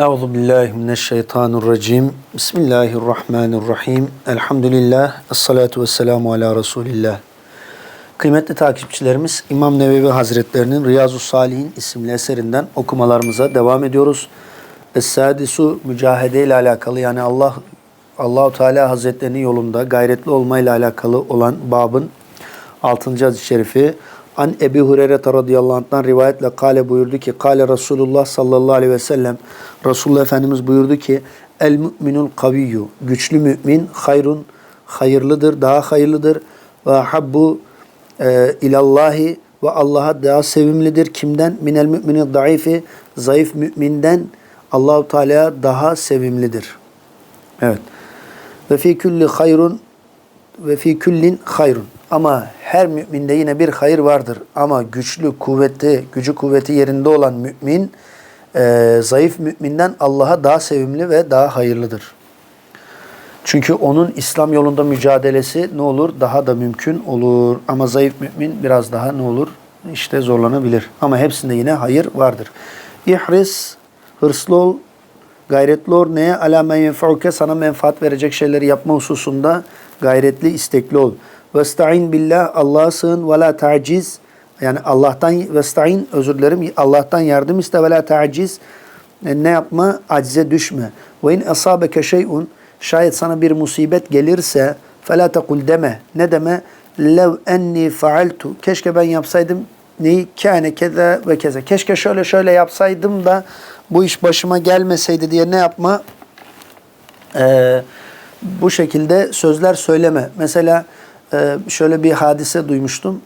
Euzu billahi mineşşeytanirracim. Bismillahirrahmanirrahim. Elhamdülillah. Essalatu vesselamu ala Resulillah. Kıymetli takipçilerimiz İmam Nevevi Hazretlerinin Riyazu Salihin isimli eserinden okumalarımıza devam ediyoruz. Es-Sadisu mücahede ile alakalı yani Allah Allahu Teala Hazretlerinin yolunda gayretli olmayla alakalı olan babın 6. hadis-i şerifi An Ebi Hureyre radıyallahu anh'tan rivayetle kale buyurdu ki kale Resulullah sallallahu aleyhi ve sellem Resulullah Efendimiz buyurdu ki El müminul kaviyyu güçlü mümin hayrun hayırlıdır daha hayırlıdır ve habbu e, ilallahi ve Allah'a daha sevimlidir. Kimden? Minel mümini zayıfi zayıf müminden Allahu Teala daha sevimlidir. Evet. Ve fi kulli hayrun ve fi kullin hayrun. Ama her müminde yine bir hayır vardır. Ama güçlü, kuvvetli, gücü kuvveti yerinde olan mümin, e, zayıf müminden Allah'a daha sevimli ve daha hayırlıdır. Çünkü onun İslam yolunda mücadelesi ne olur? Daha da mümkün olur. Ama zayıf mümin biraz daha ne olur? İşte zorlanabilir. Ama hepsinde yine hayır vardır. İhris, hırslı ol, gayretli ol. Neye? Ala men yenfa'uke sana menfaat verecek şeyleri yapma hususunda gayretli, istekli ol. Vesta'in billah, Allah'a sığın ve la taciz. Yani Allah'tan vesta'in, özür dilerim, Allah'tan yardım iste ve la taciz. E, ne yapma? Acize düşme. Ve in asabeke şey'un, şayet sana bir musibet gelirse fela tekul deme. Ne deme? Lev enni faaltu. Keşke ben yapsaydım neyi? Kâne keze ve keze. Keşke şöyle şöyle yapsaydım da bu iş başıma gelmeseydi diye ne yapma? Ee, bu şekilde sözler söyleme. Mesela şöyle bir hadise duymuştum.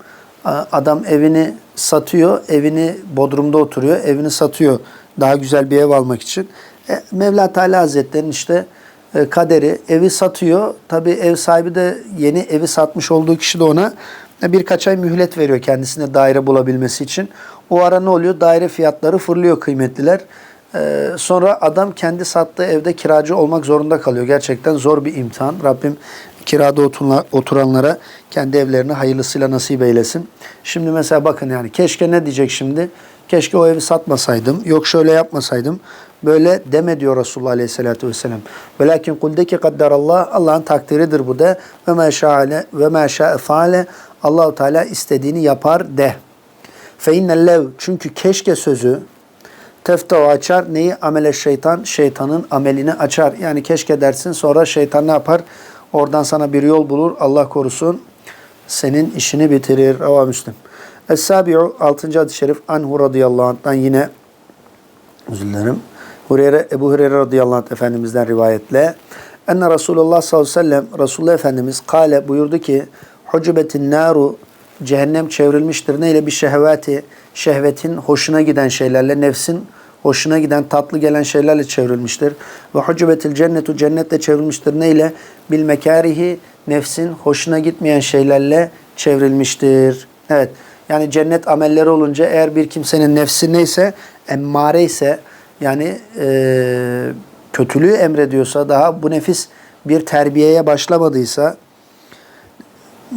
Adam evini satıyor, evini Bodrum'da oturuyor, evini satıyor daha güzel bir ev almak için. E, Mevla Teala Hazretleri'nin işte e, kaderi evi satıyor. Tabii ev sahibi de yeni evi satmış olduğu kişi de ona e, birkaç ay mühlet veriyor kendisine daire bulabilmesi için. O ara ne oluyor? Daire fiyatları fırlıyor kıymetliler. Ee, sonra adam kendi sattığı evde kiracı olmak zorunda kalıyor. Gerçekten zor bir imtihan. Rabbim kirada oturanlara kendi evlerini hayırlısıyla nasip eylesin. Şimdi mesela bakın yani keşke ne diyecek şimdi? Keşke o evi satmasaydım. Yok şöyle yapmasaydım. Böyle deme diyor Resulullah Aleyhisselatü Vesselam. Velakin kuldeki kadderallah Allah'ın takdiridir bu de. Ve ma şa'ale ve ma şa'e faale Allahu Teala istediğini yapar de. Fe innellev çünkü keşke sözü Teftahu açar. Neyi? Amele şeytan. Şeytanın amelini açar. Yani keşke dersin sonra şeytan ne yapar? Oradan sana bir yol bulur. Allah korusun. Senin işini bitirir. Ava Müslim. Es-Sabi'u 6. hadis-i şerif Anhu radıyallahu anh'tan yine özür dilerim. Hureyre, Ebu Hureyre radıyallahu anh Efendimizden rivayetle Enne Resulullah sallallahu aleyhi ve sellem Resulullah Efendimiz kale buyurdu ki Hucubetin naru cehennem çevrilmiştir. Neyle? Bir şehveti, şehvetin hoşuna giden şeylerle, nefsin hoşuna giden, tatlı gelen şeylerle çevrilmiştir. Ve hucubetil cennetu cennetle çevrilmiştir. Neyle? Bil mekarihi, nefsin hoşuna gitmeyen şeylerle çevrilmiştir. Evet. Yani cennet amelleri olunca eğer bir kimsenin nefsi neyse, emmare ise yani e, kötülüğü emrediyorsa daha bu nefis bir terbiyeye başlamadıysa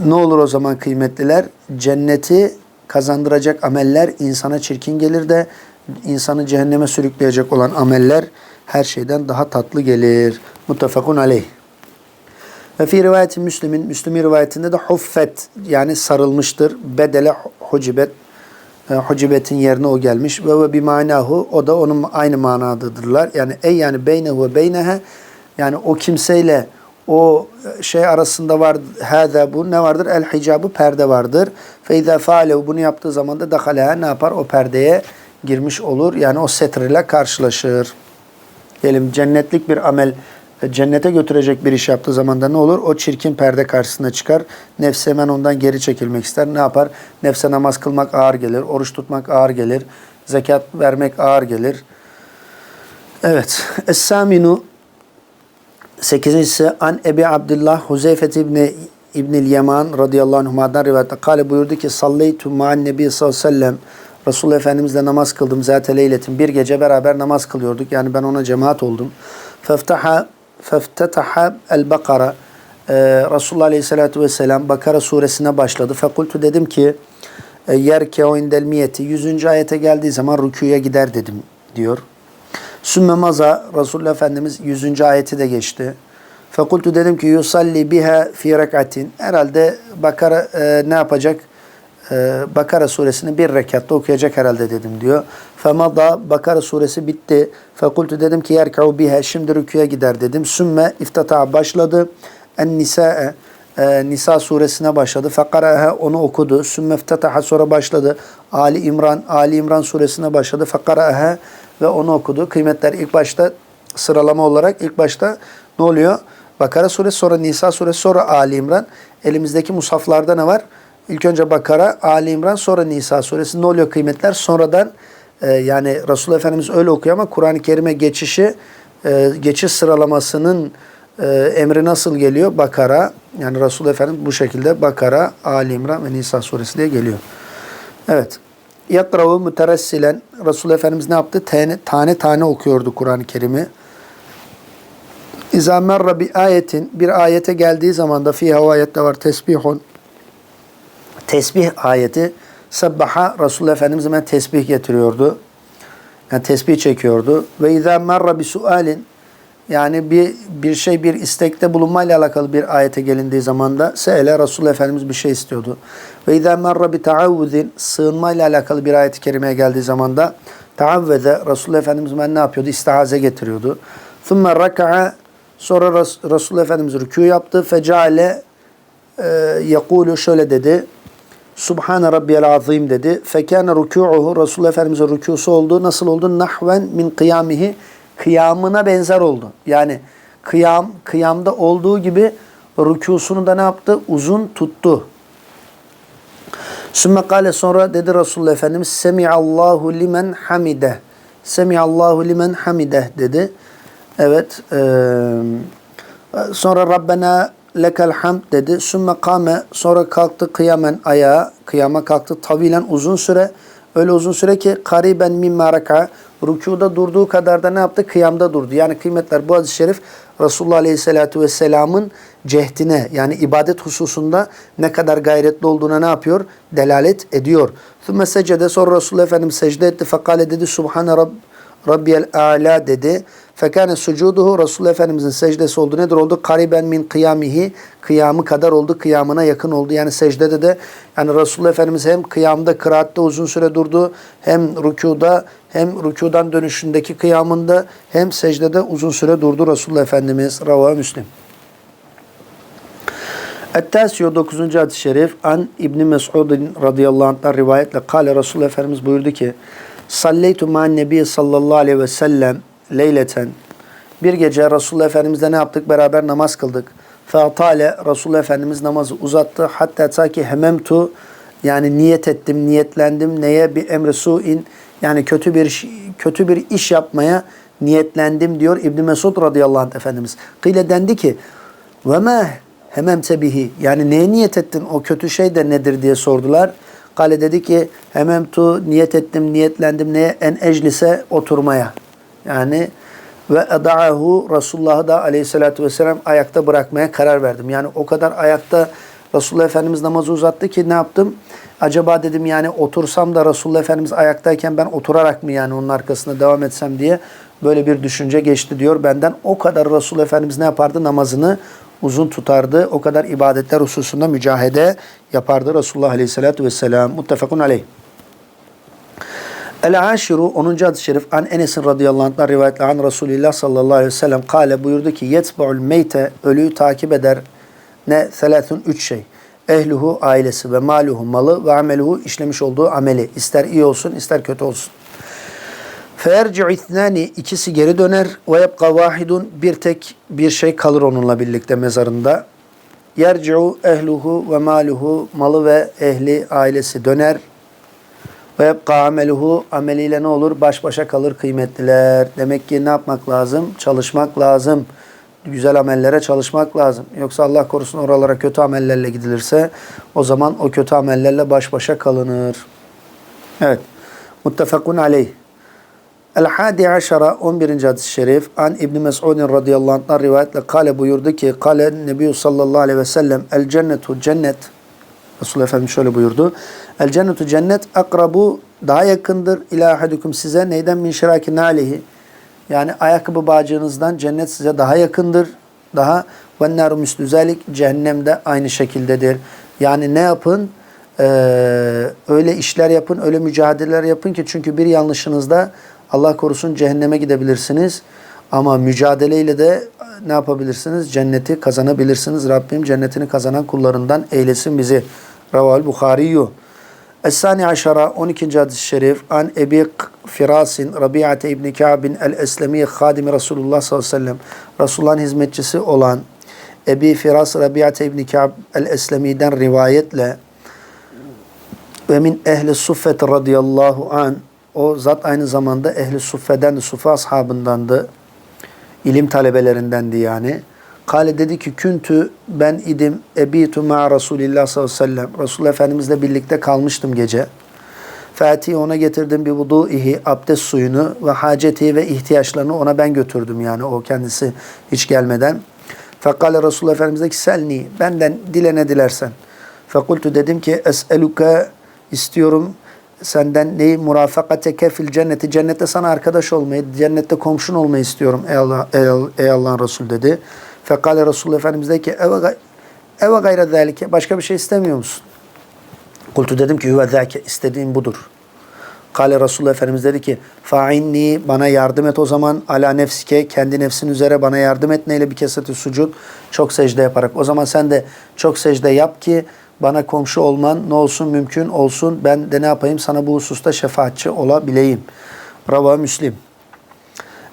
ne olur o zaman kıymetliler? Cenneti kazandıracak ameller insana çirkin gelir de insanı cehenneme sürükleyecek olan ameller her şeyden daha tatlı gelir. Muttefakun aleyh. Ve fi rivayeti Müslim'in, Müslim'in rivayetinde de huffet yani sarılmıştır. Bedele hucibet, e, hucibetin yerine o gelmiş. Ve ve bir manahu o da onun aynı manadadırlar. Yani ey yani beynehu ve beynehe yani o kimseyle o şey arasında var hâzâ bu ne vardır? El hicabı perde vardır. Fe izâ bunu yaptığı zaman da dakaleha ne yapar? O perdeye girmiş olur. Yani o setr ile karşılaşır. Diyelim cennetlik bir amel e, cennete götürecek bir iş yaptığı zaman da ne olur? O çirkin perde karşısına çıkar. Nefsi hemen ondan geri çekilmek ister. Ne yapar? Nefse namaz kılmak ağır gelir. Oruç tutmak ağır gelir. Zekat vermek ağır gelir. Evet. Es-Saminu 8. An Ebi Abdullah Huzeyfet İbni İbnil Yaman radıyallahu anhuma'dan rivayette kale buyurdu ki salleytu ma'an nebi sallallahu aleyhi ve sellem Resulullah Efendimizle namaz kıldım zat leyletin. Bir gece beraber namaz kılıyorduk. Yani ben ona cemaat oldum. Feftaha feftetaha el Bakara ee, Resulullah Aleyhisselatü Vesselam Bakara suresine başladı. Fekultu dedim ki yerke o indel miyeti 100. ayete geldiği zaman rüküye gider dedim diyor. Sümme maza Resulullah Efendimiz 100. ayeti de geçti. Fekultu dedim ki yusalli biha fi rekatin. Herhalde Bakara e, ne yapacak? E, Bakara suresini bir rekatta okuyacak herhalde dedim diyor. Femada Bakara suresi bitti. Fekultu dedim ki yerka'u biha şimdi rüküye gider dedim. Sümme iftata başladı. En nisa'e e, Nisa suresine başladı. Fekaraha onu okudu. Sümme iftataha sonra başladı. Ali İmran Ali İmran suresine başladı. Fekaraha ve onu okudu. Kıymetler ilk başta sıralama olarak ilk başta ne oluyor? Bakara suresi sonra Nisa suresi sonra Ali İmran. Elimizdeki musaflarda ne var? İlk önce Bakara, Ali İmran sonra Nisa suresi. Ne oluyor kıymetler? Sonradan e, yani Resulullah Efendimiz öyle okuyor ama Kur'an-ı Kerim'e geçişi e, geçiş sıralamasının e, emri nasıl geliyor? Bakara yani Resulullah Efendimiz bu şekilde Bakara, Ali İmran ve Nisa suresi diye geliyor. Evet. Yakravu müteressilen Resulullah Efendimiz ne yaptı? Tane tane, tane okuyordu Kur'an-ı Kerim'i. İzâ merre bi ayetin bir ayete geldiği zaman da fiha ayette var tesbihun tesbih ayeti sabbaha Resulullah Efendimiz hemen tesbih getiriyordu. Yani tesbih çekiyordu. Ve izâ merre bi sualin yani bir bir şey bir istekte bulunmayla alakalı bir ayete gelindiği zaman da seele Resulullah Efendimiz bir şey istiyordu. Ve izâ merre bi taavvuzin sığınmayla alakalı bir ayet-i kerimeye geldiği zaman da taavveze Resulullah Efendimiz ben ne yapıyordu? İstihaze getiriyordu. Thumma raka'a sonra Resulullah Efendimiz rükû yaptı. Feceale e, yekulu şöyle dedi. Subhane Rabbiyel Azim dedi. Fekâne rükû'uhu Resulullah Efendimiz'in rükûsu oldu. Nasıl oldu? Nahven min kıyamihi kıyamına benzer oldu. Yani kıyam, kıyamda olduğu gibi rükûsunu da ne yaptı? Uzun tuttu. Sümme kale sonra dedi Resulullah Efendimiz Semi'allahu limen hamide. Semi'allahu limen hamide dedi. Evet. E, sonra Rabbena lekel hamd dedi. Sümme kame sonra kalktı kıyamen ayağa. Kıyama kalktı tavilen uzun süre. Öyle uzun süre ki kariben mimma raka. Rükuda durduğu kadar da ne yaptı? Kıyamda durdu. Yani kıymetler bu hadis-i şerif Resulullah Aleyhisselatü Vesselam'ın cehdine yani ibadet hususunda ne kadar gayretli olduğuna ne yapıyor? Delalet ediyor. Thümme secde sonra Resulullah Efendimiz secde etti. Fekale dedi Subhane Rabb Rabbiyel A'la dedi. Fekane sucuduhu Resulullah Efendimizin secdesi oldu. Nedir oldu? Kariben min kıyamihi. Kıyamı kadar oldu. Kıyamına yakın oldu. Yani secdede de yani Resulullah Efendimiz hem kıyamda, kıraatte uzun süre durdu. Hem rükuda hem rükudan dönüşündeki kıyamında hem secdede uzun süre durdu Resulullah Efendimiz. Rava Müslim. Et-Tasiyo 9. hadis-i şerif an İbni Mes'ud'un radıyallahu anh'tan rivayetle kale Resulullah Efendimiz buyurdu ki Salleytu ma'an nebi sallallahu aleyhi ve sellem leyleten. Bir gece Resulullah Efendimizle ne yaptık? Beraber namaz kıldık. Fe'atale Resulullah Efendimiz namazı uzattı. Hatta ta ki hememtu yani niyet ettim, niyetlendim. Neye? Bir emri su'in yani kötü bir kötü bir iş yapmaya niyetlendim diyor İbn Mesud radıyallahu anh Efendimiz. Kıyle dendi ki ve ma hememte bihi yani neye niyet ettin o kötü şey de nedir diye sordular. Kale dedi ki hemem tu niyet ettim, niyetlendim neye? En eclise oturmaya. Yani ve eda'ahu Resulullah'ı da aleyhissalatü vesselam ayakta bırakmaya karar verdim. Yani o kadar ayakta Resulullah Efendimiz namazı uzattı ki ne yaptım? Acaba dedim yani otursam da Resulullah Efendimiz ayaktayken ben oturarak mı yani onun arkasında devam etsem diye böyle bir düşünce geçti diyor benden. O kadar Resulullah Efendimiz ne yapardı? Namazını uzun tutardı. O kadar ibadetler hususunda mücahede yapardı Resulullah Aleyhisselatü Vesselam. Muttefakun aleyh. El-Aşiru 10. hadis-i şerif an Enes'in radıyallahu anh'tan rivayetle an Resulullah sallallahu aleyhi ve sellem kale buyurdu ki yetba'ul meyte ölüyü takip eder ne selâthun üç şey. Ehluhu ailesi ve maluhu malı ve ameluhu işlemiş olduğu ameli. İster iyi olsun ister kötü olsun. Ferci'u ithnani ikisi geri döner ve yebqa vahidun bir tek bir şey kalır onunla birlikte mezarında. Yerci'u ehluhu ve maluhu malı ve ehli ailesi döner. Ve yebqa ameluhu ameliyle ne olur? Baş başa kalır kıymetliler. Demek ki ne yapmak lazım? Çalışmak lazım. Güzel amellere çalışmak lazım. Yoksa Allah korusun oralara kötü amellerle gidilirse o zaman o kötü amellerle baş başa kalınır. Evet. Muttefakun aleyh. El-Hadi Aşara 11. hadis-i şerif an İbn Mes'udin radıyallahu anh'tan rivayetle kale buyurdu ki kale Nebi sallallahu aleyhi ve sellem el cennetu cennet Resulullah Efendimiz şöyle buyurdu. El cennetu cennet akrabu daha yakındır ila ahadukum size neyden min şiraki nalihi Yani ayakkabı bağcığınızdan cennet size daha yakındır. Daha ve naru müslüzelik cehennemde aynı şekildedir. Yani ne yapın? Ee, öyle işler yapın, öyle mücadeleler yapın ki çünkü bir yanlışınızda Allah korusun cehenneme gidebilirsiniz. Ama mücadeleyle de ne yapabilirsiniz? Cenneti kazanabilirsiniz. Rabbim cennetini kazanan kullarından eylesin bizi. Raval Bukhariyu. Es-sani aşara 12. hadis-i şerif an Ebi Firasin Rabi'ate İbni Ka'bin el-Eslemi Hadimi Resulullah sallallahu aleyhi ve sellem Resulullah'ın hizmetçisi olan Ebi Firas Rabi'ate İbni Ka'b el-Eslemi'den rivayetle ve min ehli suffet radıyallahu an o zat aynı zamanda ehli suffeden sufa ashabındandı. İlim talebelerindendi yani. Kale dedi ki küntü ben idim ebitu ma Resulillah sallallahu aleyhi ve sellem. Resulullah Efendimizle birlikte kalmıştım gece. Fatih ona getirdim bir vudu'ihi abdest suyunu ve haceti ve ihtiyaçlarını ona ben götürdüm yani o kendisi hiç gelmeden. Fekale Resulullah Efendimiz de ki selni benden dile ne dilersen. Fekultu dedim ki es'eluke istiyorum senden neyi murafakateke fil cenneti cennette sana arkadaş olmayı cennette komşun olmayı istiyorum ey, Allah, ey, Allah- ey Allah'ın Resulü dedi. Fekale Resulullah Efendimiz de ki eve, eve gayre zâlike başka bir şey istemiyor musun? Kultu dedim ki huve zâke istediğim budur. Kale Resulullah Efendimiz dedi ki fa'inni bana yardım et o zaman ala nefsike kendi nefsin üzere bana yardım et neyle bir keseti sucud çok secde yaparak. O zaman sen de çok secde yap ki bana komşu olman ne olsun mümkün olsun ben de ne yapayım sana bu hususta şefaatçi olabileyim. Rava Müslim.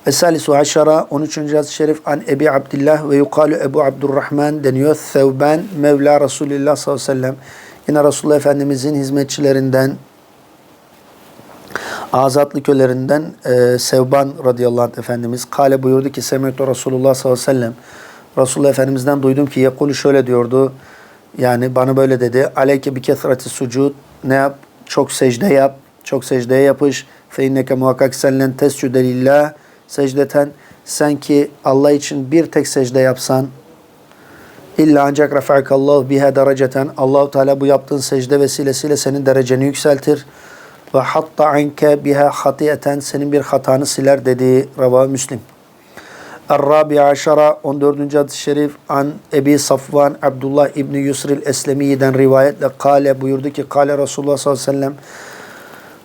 Esalisu aşara 13. hadis-i şerif an Ebi Abdillah ve yukalu Ebu Abdurrahman deniyor. Thevban Mevla Resulillah sallallahu aleyhi ve sellem. Yine Resulullah Efendimizin hizmetçilerinden azatlı kölerinden e, Sevban radıyallahu anh Efendimiz kale buyurdu ki Semetu Resulullah sallallahu aleyhi ve sellem Resulullah Efendimiz'den duydum ki yekulu şöyle diyordu yani bana böyle dedi aleyke bi kesrati sucud. Ne yap? Çok secde yap çok secdeye yapış. Fe inneke muhakkak senden tescüde lillah. Secdeten sen ki Allah için bir tek secde yapsan İlla ancak rafa'akallahu biha dereceten Allahu Teala bu yaptığın secde vesilesiyle senin dereceni yükseltir. Ve hatta anke biha hatiyeten senin bir hatanı siler dediği Rava Müslim. Er-Rabi Aşara 14. hadis-i şerif an Ebi Safvan Abdullah İbni Yusril Eslemi'den rivayetle kale buyurdu ki kale Resulullah sallallahu aleyhi ve sellem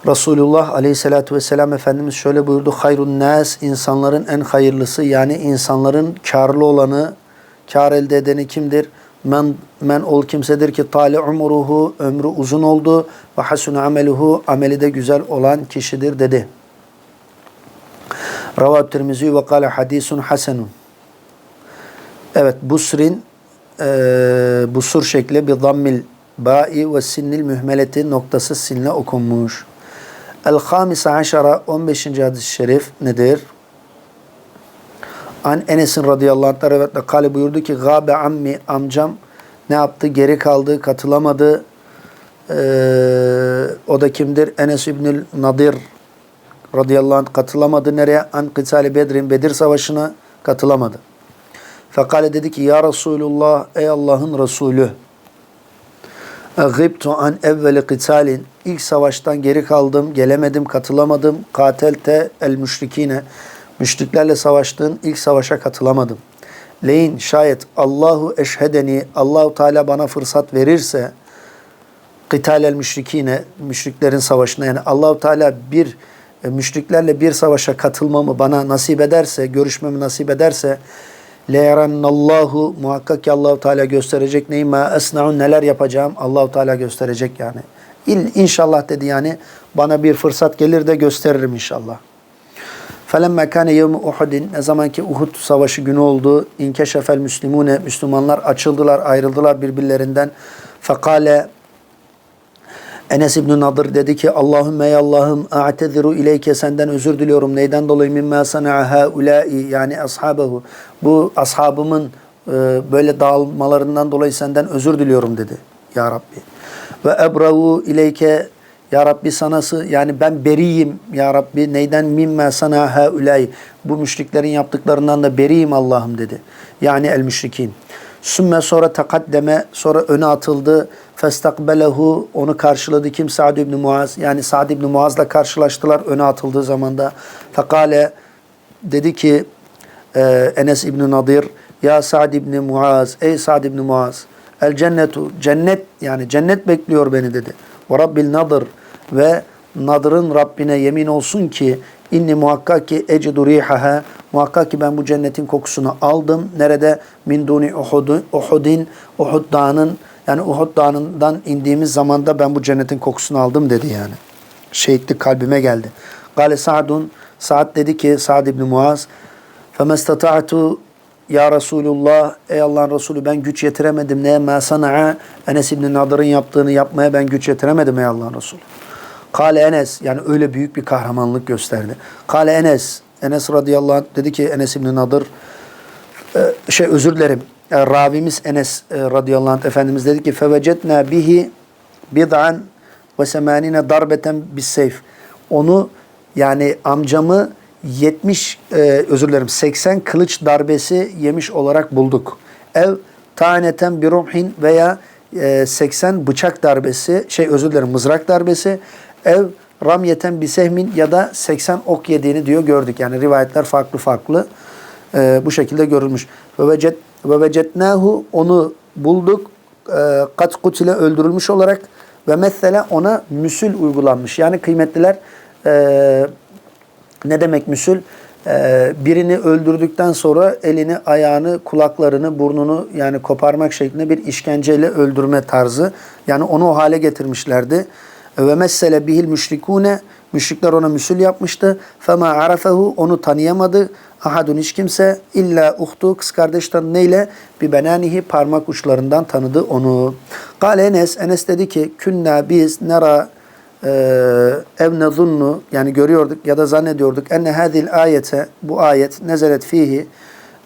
Resulullah aleyhissalatü vesselam Efendimiz şöyle buyurdu. Hayrun nas insanların en hayırlısı yani insanların karlı olanı, kar elde edeni kimdir? Men, men ol kimsedir ki tali umuruhu ömrü uzun oldu ve hasunu ameluhu ameli de güzel olan kişidir dedi. Ravat Tirmizi ve kâle hadisun hasenun. Evet Busrin e, busur şekli bir zammil ba'i ve sinnil mühmeleti noktası sinle okunmuş. El-Hamise Aşara 15. hadis-i şerif nedir? An Enes'in radıyallahu anh rivayetle kale buyurdu ki Gabe ammi amcam ne yaptı? Geri kaldı, katılamadı. Ee, o da kimdir? Enes İbnül Nadir radıyallahu anh katılamadı. Nereye? An Kıtali Bedrin, Bedir Savaşı'na katılamadı. Fekale dedi ki Ya Resulullah, ey Allah'ın Resulü. Gıbtu an evveli kıtalin. İlk savaştan geri kaldım, gelemedim, katılamadım. Katelte el müşrikine. Müşriklerle savaştığın ilk savaşa katılamadım. Leyin şayet Allahu eşhedeni, Allahu Teala bana fırsat verirse kıtalel müşrikine, müşriklerin savaşına yani Allahu Teala bir müşriklerle bir savaşa katılmamı bana nasip ederse, görüşmemi nasip ederse Allahu muhakkak ki Allahu Teala gösterecek neyi ma esnaun neler yapacağım Allahu Teala gösterecek yani. İl, inşallah dedi yani bana bir fırsat gelir de gösteririm inşallah. Felemme kâne yevmi Uhud'in ne zaman ki Uhud savaşı günü oldu. İnkeşefel müslimune Müslümanlar açıldılar, ayrıldılar birbirlerinden. Fekale Enes İbn Nadir dedi ki Allahümme ey Allah'ım a'teziru ileyke senden özür diliyorum. Neyden dolayı mimma sana'a haulâi yani ashabehu. Bu ashabımın e, böyle dağılmalarından dolayı senden özür diliyorum dedi. Ya Rabbi. Ve ebravu ileyke ya Rabbi sanası yani ben beriyim ya Rabbi neyden mimma sana haulâi. Bu müşriklerin yaptıklarından da beriyim Allah'ım dedi. Yani el müşrikin. Sümme sonra takaddeme sonra öne atıldı. Festakbelehu onu karşıladı kim? Sa'd ibn Muaz. Yani Sa'd ibn Muaz'la karşılaştılar öne atıldığı zamanda. Fekale dedi ki e, Enes İbni Nadir Ya Sa'd İbni Muaz Ey Sa'd İbni Muaz El cennetu cennet yani cennet bekliyor beni dedi. Ve Rabbil Nadir ve Nadır'ın Rabbine yemin olsun ki inni muhakkak ki ecidu rihaha muhakkak ki ben bu cennetin kokusunu aldım. Nerede? Min duni Uhudin Uhud dağının yani Uhud dağından indiğimiz zamanda ben bu cennetin kokusunu aldım dedi yani. Şehitlik kalbime geldi. Gale Sa'dun Sa'd dedi ki Sa'd ibn Muaz فَمَسْتَطَعْتُ ya Resulullah, ey Allah'ın Resulü ben güç yetiremedim. Neye ma sana'a? Enes İbn Nadır'ın yaptığını yapmaya ben güç yetiremedim ey Allah'ın Resulü. Kale Enes, yani öyle büyük bir kahramanlık gösterdi. Kale Enes, Enes radıyallahu anh dedi ki Enes İbn Nadır, e, şey özür dilerim, e, Ravimiz Enes e, radıyallahu anh Efendimiz dedi ki fevecetna bihi bid'an ve semanine darbeten bis seyf. Onu yani amcamı 70 e, özür dilerim 80 kılıç darbesi yemiş olarak bulduk. Ev taneten bir rumhin veya e, 80 bıçak darbesi şey özür dilerim mızrak darbesi ev ramyeten bir sehmin ya da 80 ok yediğini diyor gördük. Yani rivayetler farklı farklı e, bu şekilde görülmüş. Ve ve vecetnahu onu bulduk. E, kat kutile öldürülmüş olarak ve mesela ona müsül uygulanmış. Yani kıymetliler e, ne demek müsül? Ee, birini öldürdükten sonra elini, ayağını, kulaklarını, burnunu yani koparmak şeklinde bir işkenceyle öldürme tarzı. Yani onu o hale getirmişlerdi. Ve mesele bihil müşrikune müşrikler ona müsül yapmıştı. Fema arafehu onu tanıyamadı. Ahadun hiç kimse illa uhtu kız kardeşten neyle? Bir benanihi parmak uçlarından tanıdı onu. Kale Enes, Enes dedi ki künna biz nera ev nezunnu yani görüyorduk ya da zannediyorduk enne hadil ayete bu ayet nezelet fihi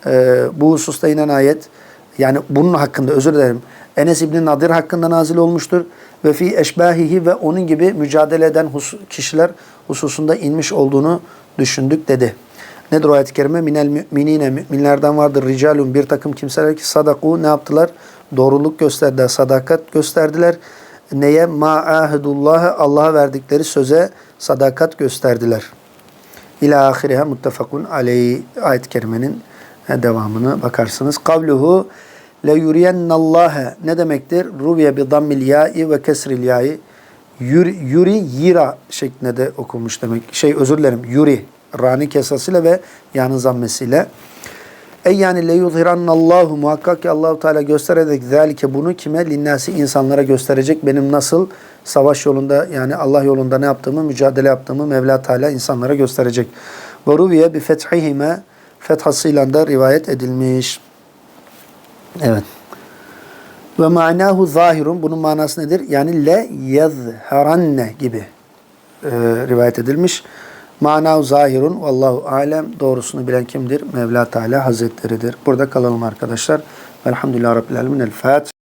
e, bu hususta inen ayet yani bunun hakkında özür dilerim Enes İbni Nadir hakkında nazil olmuştur ve fi eşbahihi ve onun gibi mücadele eden hus- kişiler hususunda inmiş olduğunu düşündük dedi. Nedir o ayet-i kerime? Minel müminine müminlerden vardır ricalun bir takım kimseler ki sadaku ne yaptılar? Doğruluk gösterdiler, sadakat gösterdiler neye ma'ahidullah'a Allah'a verdikleri söze sadakat gösterdiler. İlâ ahiriha muttefakun aleyh ayet-i kerimenin devamını bakarsınız. Kavluhu le yuriyennallâhe ne demektir? Ruviye bi dammil ya'i ve kesril ya'i yuri, yuri yira şeklinde de okunmuş demek. Şey özür dilerim. Yuri rani kesasıyla ve yanın zammesiyle. Ey yani le yuzhirannallahu muhakkak ki Allahu Teala gösterecek zalike bunu kime linnasi insanlara gösterecek benim nasıl savaş yolunda yani Allah yolunda ne yaptığımı mücadele yaptığımı Mevla Teala insanlara gösterecek. Ve ruviye bi fethihime fethasıyla da rivayet edilmiş. Evet. Ve manahu zahirun bunun manası nedir? Yani le yezheranne gibi e, rivayet edilmiş. Manav zahirun vallahu alem doğrusunu bilen kimdir? Mevla Teala Hazretleridir. Burada kalalım arkadaşlar. Velhamdülillah Rabbil Alemin. El Fatiha.